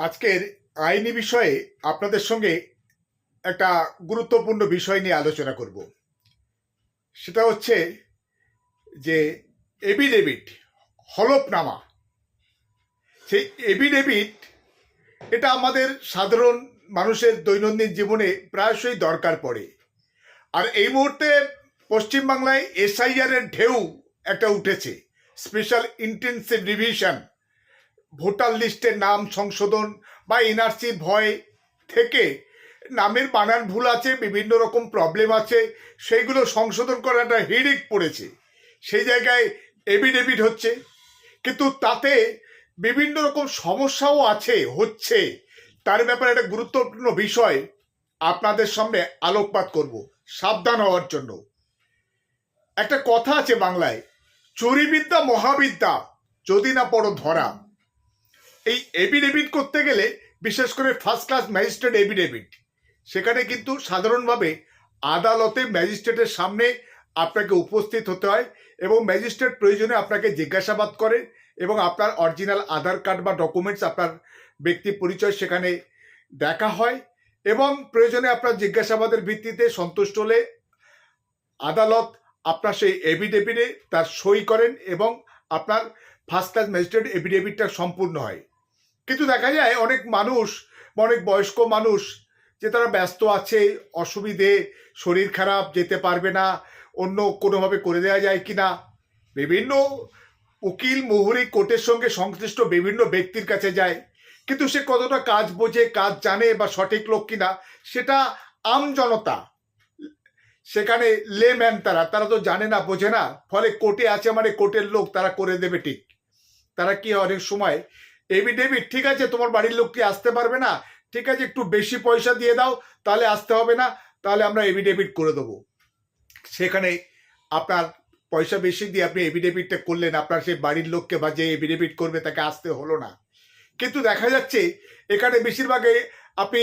আজকের আইনি বিষয়ে আপনাদের সঙ্গে একটা গুরুত্বপূর্ণ বিষয় নিয়ে আলোচনা করব। সেটা হচ্ছে যে এবিডেভিট হলফনামা। সেই এবিডেভিট এটা আমাদের সাধারণ মানুষের দৈনন্দিন জীবনে প্রায়শই দরকার পড়ে। আর এই মুহূর্তে পশ্চিমবাংলায় এসআইআর এর ঢেউ একটা উঠেছে, স্পেশাল ইন্টেন্সিভ রিভিশন। ভোটার লিস্টের নাম সংশোধন বা এনআরসির ভয় থেকে নামের বানান ভুল আছে, বিভিন্ন রকম প্রবলেম আছে, সেইগুলো সংশোধন করাটা হেডিক পড়েছে। সেই জায়গায় এবিডেভিট হচ্ছে। কিন্তু তাতে বিভিন্ন রকম সমস্যাও আছে, হচ্ছে। তার ব্যাপারে একটা গুরুত্বপূর্ণ বিষয় আপনাদের সামনে আলোকপাত করব, সাবধান হওয়ার জন্য। একটা কথা আছে বাংলায়, চুরিবিদ্যা মহাবিদ্যা, যদি না পড়ো ধরা। এই এভিডেভিট করতে গেলে বিশেষ করে ফার্স্ট ক্লাস ম্যাজিস্ট্রেট এভিডেভিট সেখানে কিন্তু সাধারণভাবে আদালতে ম্যাজিস্ট্রেটের সামনে আপনাকে উপস্থিত হতে হয় এবং ম্যাজিস্ট্রেট প্রয়োজনে আপনাকে জিজ্ঞাসাবাদ করে এবং আপনার অরিজিনাল আধার কার্ড বা ডকুমেন্টস আপনার ব্যক্তি পরিচয় সেখানে দেখা হয় এবং প্রয়োজনে আপনার জিজ্ঞাসাবাদের ভিত্তিতে সন্তুষ্ট হলে আদালত আপনার সেই এভিডেভিটে তার সই করেন এবং আপনার ফার্স্ট ক্লাস ম্যাজিস্ট্রেট এভিডেভিটটা সম্পূর্ণ হয়। কিন্তু দেখা যায় অনেক মানুষ, অনেক বয়স্ক মানুষ যে তারা ব্যস্ত আছে, অসুবিধে, শরীর খারাপ, যেতে পারবে না, অন্য কোনোভাবে করে দেওয়া যায় কি না বিভিন্ন উকিল, মুহুরি কোর্টের সঙ্গে সংশ্লিষ্ট বিভিন্ন ব্যক্তির কাছে যায়। কিন্তু সে কতটা কাজ বোঝে, কাজ জানে বা সঠিক লোক কিনা, সেটা আম জনতা। সেখানে লেম্যান তারা তারা তো জানে না, বোঝে না। ফলে কোর্টে আছে মানে কোর্টের লোক, তারা করে দেবে ঠিক। তারা কি অনেক সময় এভিডেভিট ঠিক আছে, তোমার বাড়ির লোক কি আসতে পারবে না? ঠিক আছে, একটু বেশি পয়সা দিয়ে দাও, তাহলে আসতে হবে না, তাহলে আমরা এভিডেভিট করে দেবো। সেখানে আপনার পয়সা বেশি দিয়ে আপনি এভিডেভিটটা করলেন, আপনার সেই বাড়ির লোককে বা যে এভিডেভিট করবে তাকে আসতে হলো না। কিন্তু দেখা যাচ্ছে, এখানে বেশিরভাগে আপনি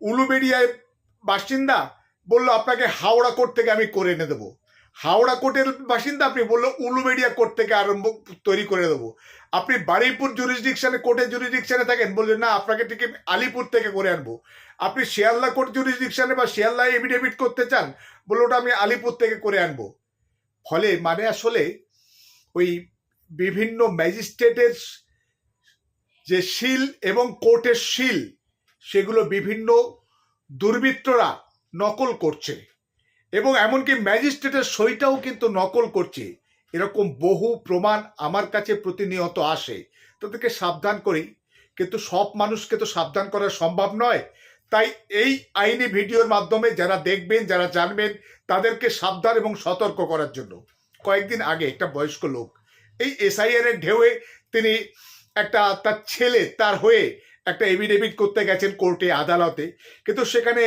উলুবেড়িয়ায় বাসিন্দা বলল, আপনাকে হাওড়া কোর্ট থেকে আমি করে এনে দেবো। হাওড়া কোর্টের বাসিন্দা আপনি বলল উলুবেড়িয়া কোর্ট থেকে আরম্ভ তৈরি করে দেবো। আপনি বারুইপুর জুরিসডিকশনে কোর্টের জুরিসডিকশনে থাকেন, বললেন, না, আপনাকে ঠিক আলিপুর থেকে করে আনব। আপনি শিয়ালদা কোর্ট জুরিসডিকশনে বা শিয়ালদায় এভিডেভিট করতে চান, বলল, ওটা আমি আলিপুর থেকে করে আনব। ফলে মানে আসলে ওই বিভিন্ন ম্যাজিস্ট্রেটের যে শিল এবং কোর্টের শিল, সেগুলো বিভিন্ন দুর্বৃত্তরা নকল করছে। এবং এমনকি ম্যাজিস্ট্রেটের সইটাও কিন্তু নকল করছে। এরকম বহু প্রমাণ আমার কাছে প্রতিনিয়ত আসে। তাদেরকে সাবধান করি, কিন্তু সব মানুষকে তো সাবধান করা সম্ভব নয়। তাই এই আইনি ভিডিওর মাধ্যমে যারা দেখবেন, যারা জানবেন, তাদেরকে সাবধান এবং সতর্ক করার জন্য। কয়েকদিন আগে একটা বয়স্ক লোক, এই এসআইআর এর ঢেউয়ে তিনি একটা তার ছেলে তার হয়ে একটা এভিডেভিট করতে গেছেন কোর্টে, আদালতে। কিন্তু সেখানে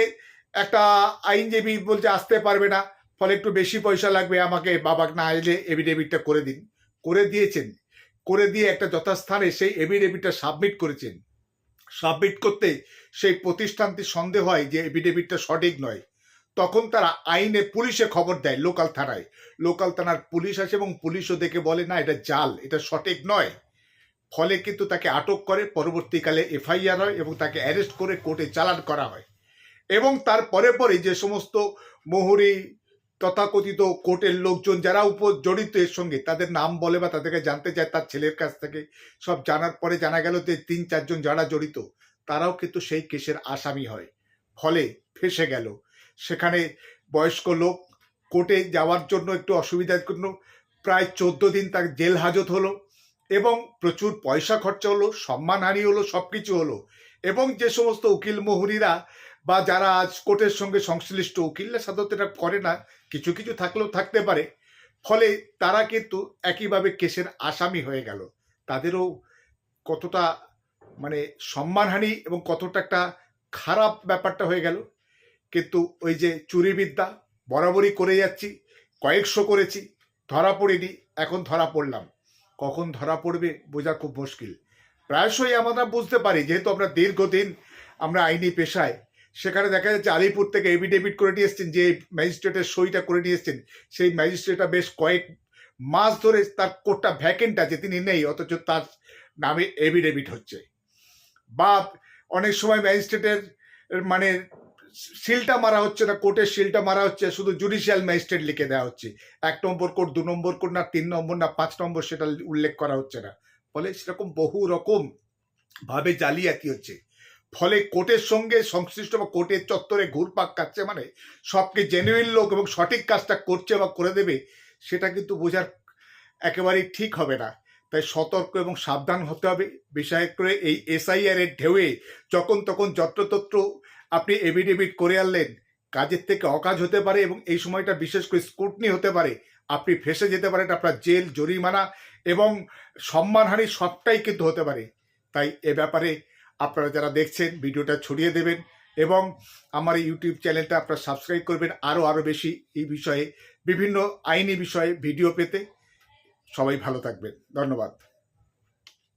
একটা আইনজীবী বলছে, আসতে পারবে না, ফলে একটু বেশি পয়সা লাগবে, আমাকে বাবা না এলে এভিডেভিটটা করে দিন। করে দিয়েছেন। করে দিয়ে একটা যথাস্থানে সেই এভিডেভিটটা সাবমিট করেছেন। সাবমিট করতে সেই প্রতিষ্ঠানটি সন্দেহ হয় যে এভিডেভিটটা সঠিক নয়। তখন তারা আইনে পুলিশে খবর দেয়, লোকাল থানায়। লোকাল থানার পুলিশ আসে এবং পুলিশও দেখে বলে, না, এটা জাল, এটা সঠিক নয়। ফলে কিন্তু তাকে আটক করে, পরবর্তীকালে এফআইআর হয় এবং তাকে অ্যারেস্ট করে কোর্টে চালান করা হয়। এবং তার পরে পরে যে সমস্ত মোহরি তথাকথিত কোর্টের লোকজন যারা উপ জড়িত এর সঙ্গে, তাদের নাম বলে বা তাদেরকে জানতে চায় তার ছেলের কাছ থেকে, সব জানার পরে জানা গেল যে তিন চারজন যারা জড়িত, তারাও কিন্তু সেই কেসের আসামি হয়। ফলে ফেসে গেল। সেখানে বয়স্ক লোক কোর্টে যাওয়ার জন্য একটু অসুবিধার জন্য প্রায় চোদ্দ দিন তার জেল হাজত হলো এবং প্রচুর পয়সা খরচা হলো সম্মানহানি হলো সব কিছু হলো এবং যে সমস্ত উকিল মোহরিরা বা যারা আজ কোর্টের সঙ্গে সংশ্লিষ্ট উকিলরা সাধারণত এটা করে না, কিছু কিছু থাকলেও থাকতে পারে। ফলে তারা কিন্তু একইভাবে কেসের আসামি হয়ে গেল। তাদেরও কতটা মানে সম্মানহানি এবং কতটা একটা খারাপ ব্যাপারটা হয়ে গেল। কিন্তু ওই যে চুরিবিদ্যা বরাবরই করে যাচ্ছি, কয়েকশো করেছি, ধরা পড়িনি, এখন ধরা পড়লাম। কখন ধরা পড়বে বোঝা খুব মুশকিল। প্রায়শই আমরা বুঝতে পারি, যেহেতু আমরা দীর্ঘদিন আমরা আইনি পেশায় সেখানে দেখা যাচ্ছে আলিপুর থেকে এভিডেভিট করে নিয়ে এসছেন, যে ম্যাজিস্ট্রেটের সইটা করে নিয়ে এসছেন। সেই ম্যাজিস্ট্রেটটা বেশ কয়েক মাস ধরে তার কোর্টটা ভ্যাকেন্ট আছে, তিনি নেই, অথচ তার নামে এভিডেভিট হচ্ছে। বা অনেক সময় ম্যাজিস্ট্রেটের মানে সিলটা মারা হচ্ছে না, কোর্টের সিলটা মারা হচ্ছে, শুধু জুডিশিয়াল ম্যাজিস্ট্রেট লিখে দেওয়া হচ্ছে। এক নম্বর কোর্ট, দু নম্বর কোর্ট, না তিন নম্বর, না পাঁচ নম্বর, সেটা উল্লেখ করা হচ্ছে না। ফলে সেরকম বহু রকম ভাবে জালিয়াতি হচ্ছে। ফলে কোর্টের সঙ্গে সংশ্লিষ্ট বা কোর্টের চত্বরে ঘুরপাক কাটছে মানে সবকে জেনুইন লোক এবং সঠিক কাজটা করছে বা করে দেবে, সেটা কিন্তু বোঝার একেবারেই ঠিক হবে না। তাই সতর্ক এবং সাবধান হতে হবে। বিশেষ করে এই এসআইআর এর ঢেউয়ে যখন তখন যত্রতত্র আপনি এভিডেভিট করে আনলেন, কাজের থেকে অকাজ হতে পারে এবং এই সময়টা বিশেষ করে স্কুটনি হতে পারে, আপনি ফেসে যেতে পারেন, আপনার জেল, জরিমানা এবং সম্মানহানি সবটাই কিন্তু হতে পারে। তাই এ ব্যাপারে আপনারা যারা দেখছেন, ভিডিওটা ছড়িয়ে দেবেন এবং আমার এই ইউটিউব চ্যানেলটা আপনারা সাবস্ক্রাইব করবেন আরও আরও বেশি এই বিষয়ে, বিভিন্ন আইনি বিষয়ে ভিডিও পেতে। সবাই ভালো থাকবেন। ধন্যবাদ।